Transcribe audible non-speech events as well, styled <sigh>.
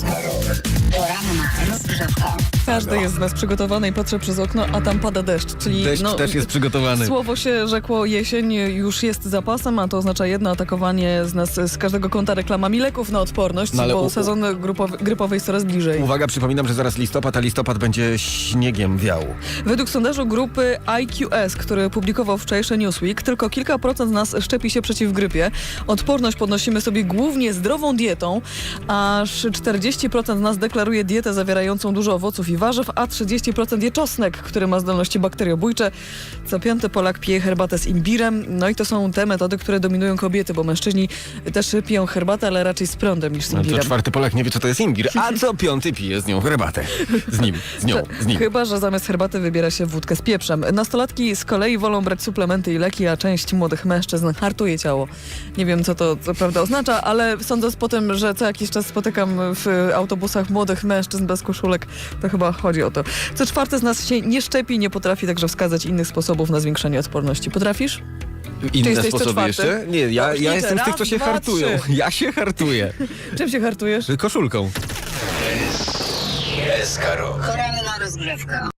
Програма розгрузка. Każdy jest z nas przygotowany i patrzę przez okno, a tam pada deszcz, czyli Deszcz no, też jest przygotowany. Słowo się rzekło jesień już jest zapasem, a to oznacza jedno atakowanie z nas z każdego kąta reklamami leków na odporność, No, bo u- u- sezon grupowy, grypowy jest coraz bliżej. Uwaga, przypominam, że zaraz listopad, a listopad będzie śniegiem wiał. Według sondażu grupy IQS, który publikował wczorajszy Newsweek, tylko kilka procent z nas szczepi się przeciw grypie. Odporność podnosimy sobie głównie zdrową dietą, aż 40% z nas deklaruje dietę zawierającą dużo owoców i warzyw, a 30% je czosnek, który ma zdolności bakteriobójcze. Co piąty Polak pije herbatę z imbirem. No i to są te metody, które dominują kobiety, bo mężczyźni też piją herbatę, ale raczej z prądem niż z No, co imbirem. czwarty Polak nie wie, co to jest imbir, a co piąty pije z nią herbatę. Z nim, z nią, <laughs> z nim. Chyba, że zamiast herbaty wybiera się wódkę z pieprzem. Nastolatki z kolei wolą brać suplementy i leki, a część młodych mężczyzn hartuje ciało. Nie wiem, co to co prawda oznacza, ale sądząc po tym, że co jakiś czas spotykam w autobusach młodych mężczyzn bez koszulek, to chyba chodzi o to. Co czwarty z nas się nie szczepi, nie potrafi także wskazać innych sposobów na zwiększenie odporności. Potrafisz? Inne sposoby jeszcze? Nie, ja, jestem z tych, co się dwa, hartują. trzy. Ja się hartuję. <laughs> Czym się hartujesz? Koszulką. Poranna rozgrzewka.